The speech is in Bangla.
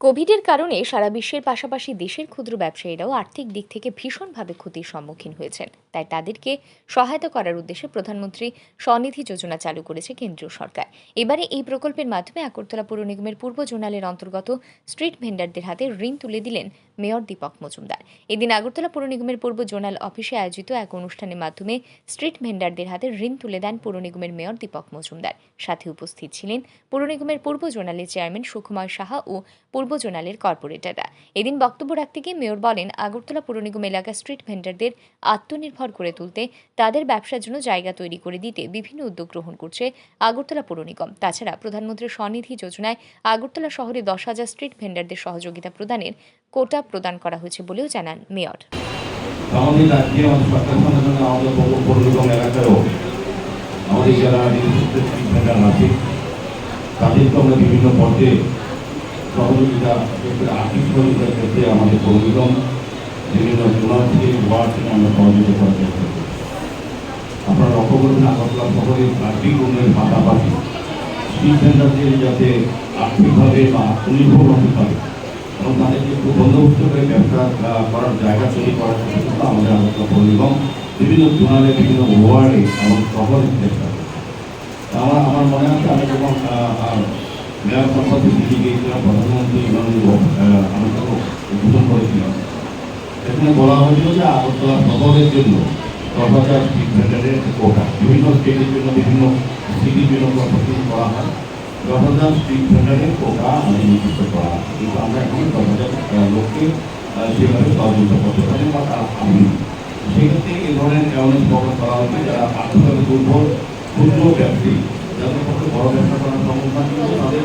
কোভিডের কারণে সারা বিশ্বের পাশাপাশি দেশের ক্ষুদ্র ব্যবসায়ীরাও আর্থিক দিক থেকে ভীষণভাবে ক্ষতির সম্মুখীন হয়েছেন। তাই তাদেরকে সহায়তা করার উদ্দেশ্যে প্রধানমন্ত্রী স্বনিধি যোজনা চালু করেছে কেন্দ্রীয় সরকার। এবারে এই প্রকল্পের মাধ্যমে আগরতলা পুর নিগমের পূর্ব জোনালের অন্তর্গত স্ট্রিট ভেন্ডারদের হাতে ঋণ তুলে দিলেন মেয়র দীপক মজুমদার। এদিন আগরতলা পুর নিগমের পূর্ব জোনাল অফিসে আয়োজিত এক অনুষ্ঠানের মাধ্যমে স্ট্রিট ভেন্ডারদের হাতে ঋণ তুলে দেন পুর নিগমের মেয়র দীপক মজুমদার। সাথে উপস্থিত ছিলেন পুর নিগমের পূর্ব জোনালের চেয়ারম্যান সুকুমার সাহা ও পূর্ব জোনালের কর্পোরেটররা। এদিন বক্তব্য রাখতে গিয়ে মেয়র বলেন, আগরতলা পুর নিগম এলাকার স্ট্রিট ভেন্ডারদের আত্মনির্ভর করে তুলতে তাদের ব্যবসার জন্য জায়গা তৈরি করে দিতে বিভিন্ন উদ্যোগ গ্রহণ করছে আগরতলা পুর নিগম। তাছাড়া প্রধানমন্ত্রী স্বনিধি যোজনায় আগরতলা শহরে দশ হাজার স্ট্রিট ভেন্ডারদের সহযোগিতা প্রদানের কোটা প্রদান করা হয়েছে বলেও জানান মেয়র। আমাদের রাজ্যে সরকার আমাদের আমাদের যারা আছে, তাদেরকে আমরা বিভিন্ন পর্যায়ে সহযোগিতা আর্থিক সহযোগিতার ক্ষেত্রে আমাদের নিগম বিভিন্ন জোনাল থেকে ওয়ার্ড থেকে আমরা সহযোগিতা করার চেষ্টা করি আপনারা লক্ষ্য করবেন আগরতলা আর্থিক উন্নয়নের পাশাপাশি স্ট্রিট ভেন্ডারদের যাতে আর্থিকভাবে বা আত্মনির্ভর হতে পারে এবং তাদেরকে একটু বন্দোবস্ত করে ব্যবসা করার জায়গা তৈরি করার জন্য আমাদের পৌর নিগম বিভিন্ন জোনালে, বিভিন্ন ওয়ার্ডে এবং শহরে চেষ্টা আমার আমার মনে আছে, আমি যখন মেয়র দিল্লি গিয়েছিলাম প্রধানমন্ত্রী ইমানুল আমি তখন উদ্বোধন করেছিলাম সেখানে বলা হয়েছিল যে আগরতলা শহরের জন্য দশ হাজার স্ট্রিট ভেন্ডারের কোটা বিভিন্ন স্টেটের জন্য বিভিন্ন সিটির জন্য প্রস্তুত করা হয় দশ হাজার স্ট্রিট ভেন্ডারের কোটা আমাদের নির্দিষ্ট করা কিন্তু আমরা এখন দশ হাজার লোককে সেভাবে সহযোগিতা করতে পারি বা তারা আমি সেক্ষেত্রে এই ধরনের অ্যাওয়ারনেস প্রোগ্রাম করা হচ্ছে যারা আর্থিকভাবে দুর্বল ক্ষুদ্র ব্যবসায়ী যাদের পক্ষে বড় ব্যবসা করার সম্ভব না কিন্তু তাদের